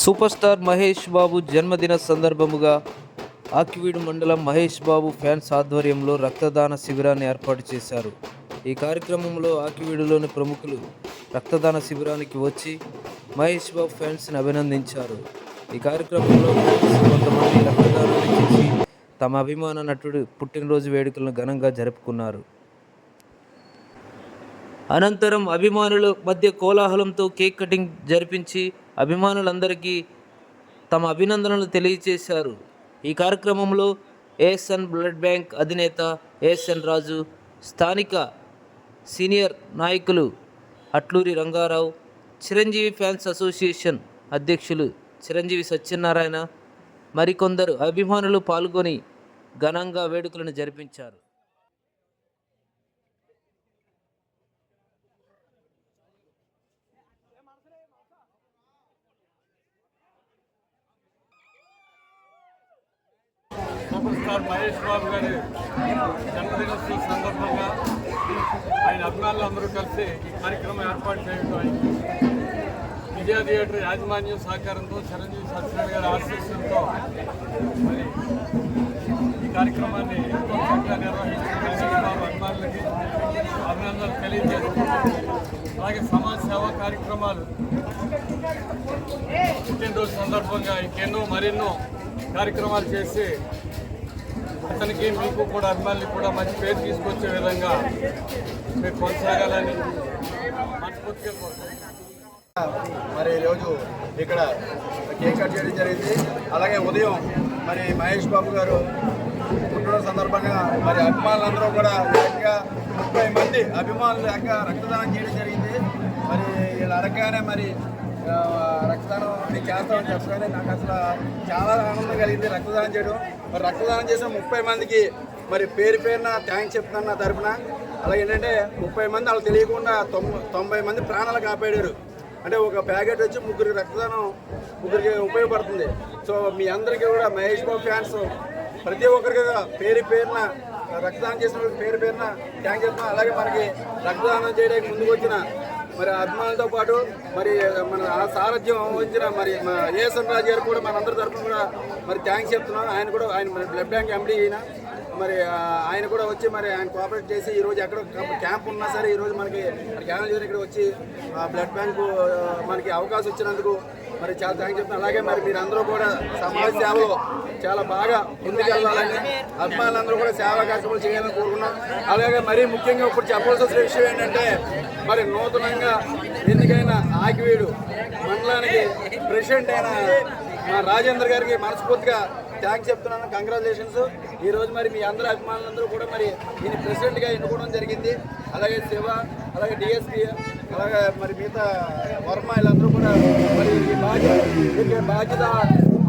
Super star Mahesh Babu జన్మదిన సందర్భముగా ఆకివీడు మండలం Mahesh Babu fans ఆధ్వర్యంలో రక్తదాన శిబిరాన్ని ఏర్పాటు చేశారు. ఈ కార్యక్రమంలో ఆకివీడులోని ప్రముఖులు రక్తదాన శిబిరానికి వచ్చి మహేష్ బాబు ఫ్యాన్స్ని అభినందించారు. ఈ కార్యక్రమంలో ఫ్యాన్స్ కొంతమంది రక్తదానాన్ని చేసి తమ అభిమాన నటుడు పుట్టినరోజు వేడుకలను ఘనంగా జరుపుకున్నారు. అనంతరం అభిమానుల మధ్య కోలాహలంతో కేక్ కటింగ్ జరిపించి అభిమానులందరికీ తమ అభినందనలు తెలియజేశారు ఈ కార్యక్రమంలో ఏఎస్ఎన్ బ్లడ్ బ్యాంక్ అధినేత ఏఎస్ఎన్ రాజు స్థానిక సీనియర్ నాయకులు అట్లూరి రంగారావు చిరంజీవి ఫ్యాన్స్ అసోసియేషన్ అధ్యక్షులు చిరంజీవి సత్యనారాయణ మరికొందరు అభిమానులు పాల్గొని ఘనంగా వేడుకలను జరిపించారు. సూపర్ స్టార్ మహేష్ బాబు గారి జన్మదినోత్సవ సందర్భంగా ఆయన అభిమానులు అందరూ కలిసి ఈ కార్యక్రమం ఏర్పాటు చేయడం విజయ థియేటర్ యాజమాన్యం సహకారంతో చిరంజీవి సత్యనారాయణ గారి ఆశీస్సులతో మరి ఈ కార్యక్రమాన్ని ఎంతో చక్కగా నిర్వహించిన బాబు అభిమానులకి అభినందనలు తెలియజేస్తున్నాను అలాగే సమాజ సేవా కార్యక్రమాలు పుట్టినరోజు సందర్భంగా ఇంకెన్నో మరెన్నో కార్యక్రమాలు చేసి అతనికి మీకు కూడా అభిమానులకు కూడా మంచి పేరు తీసుకొచ్చే విధంగా మీరు కొనసాగాలని మనస్ఫూర్తిగా మరి ఈరోజు ఇక్కడ కేక్ కట్ చేయడం జరిగింది. అలాగే ఉదయం మరి మహేష్ బాబు గారు పుట్టినరోజు సందర్భంగా మరి అభిమానులందరూ కూడా ఏకంగా ముప్పై మంది అభిమానులు ఏకంగా రక్తదానం చేయడం జరిగింది. మరి వీళ్ళు అడగగానే మరి రక్తదానం నేను చేస్తామని చెప్పగానే నాకు అసలు చాలా ఆనందం కలిగింది రక్తదానం చేయడం. మరి రక్తదానం చేసిన ముప్పై మందికి మరి పేరు పేరున థ్యాంక్స్ చెప్తున్నాను నా తరఫున అలాగే ఏంటంటే ముప్పై మంది వాళ్ళకి తెలియకుండా తొంభై తొంభై మంది ప్రాణాలు కాపాడారు. అంటే ఒక ప్యాకెట్ వచ్చి ముగ్గురు రక్తదానం ముగ్గురికి ఉపయోగపడుతుంది. సో మీ అందరికీ కూడా మహేష్ బాబు ఫ్యాన్స్ ప్రతి ఒక్కరికి పేరు పేరున రక్తదానం చేసిన పేరు పేరున థ్యాంక్ చెప్తున్నాను అలాగే మనకి రక్తదానం చేయడానికి ముందుకు వచ్చిన మరి అభిమానులతో పాటు మరి మన ఆ సారథ్యం వహించిన మరి మా ఏఎస్ఎన్ రాజు గారు కూడా మనందరి తరఫున కూడా మరి థ్యాంక్స్ చెప్తున్నాను. ఆయన కూడా ఆయన మరి బ్లడ్ బ్యాంక్ ఎండీ అయినా మరి ఆయన కూడా వచ్చి మరి ఆయన కోఆపరేట్ చేసి ఈరోజు ఎక్కడ క్యాంప్ ఉన్నా సరే ఈరోజు మనకి జ్ఞానం ఇక్కడ వచ్చి ఆ, బ్లడ్ బ్యాంకు మనకి అవకాశం ఇచ్చినందుకు మరి చాలా థ్యాంక్ చెప్తాను అలాగే మరి మీరందరూ కూడా సమాజ సేవలో చాలా బాగా ముందుకెళ్ళాలని అభిమానులందరూ కూడా సేవా కార్యక్రమాలు చేయాలని కోరుకున్నాం. అలాగే మరీ ముఖ్యంగా ఇప్పుడు చెప్పాల్సి విషయం ఏంటంటే మరి నూతనంగా ఎన్నికైన ఆకివీడు మండలానికి ప్రెసిడెంట్ అయిన మా రాజేంద్ర గారికి మనస్ఫూర్తిగా థ్యాంక్స్ చెప్తున్నాను. కంగ్రాచులేషన్స్ ఈ రోజు మరి మీ అందరూ అభిమానులందరూ కూడా మరి ఈయన ప్రెసిడెంట్గా ఎన్నుకోవడం జరిగింది. అలాగే శివ అలాగే డిఎస్పీ అలాగే మరి మిగతా వర్మ వీళ్ళందరూ కూడా మరి ఈ బాధ్యత బాధ్యత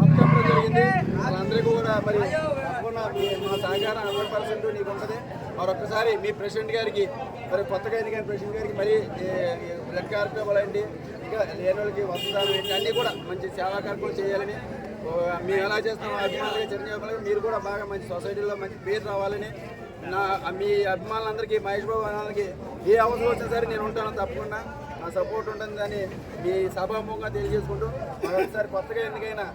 అప్పచెప్పడం జరిగింది. వాళ్ళందరికీ కూడా మరి తప్పకుండా మా సహకారం హండ్రెడ్ పర్సెంట్ నీకు ఉంటుంది. మరొకసారి మీ ప్రెసిడెంట్ గారికి మరి కొత్తగా ఎన్నికైన ప్రెసిడెంట్ గారికి మరి రెడ్ కార్పెట్ ఇవ్వాలండి. ఇంకా లేని వాళ్ళకి వసతులు అన్నీ కూడా మంచి సేవా కార్యక్రమం చేయాలని మేము ఎలా చేస్తాం అభిమానులుగా చిరంజీవి మీరు కూడా బాగా మంచి సొసైటీలో మంచి పేరు రావాలని నా మీ అభిమానులందరికీ మహేష్ బాబు అన్నకి ఏ అవసరం వచ్చినా సరే నేను ఉంటాను తప్పకుండా. నా సపోర్ట్ ఉంటుందని మీ సభాముఖంగా తెలియజేసుకుంటూ మరొకసారి కొత్తగా ఎందుకైనా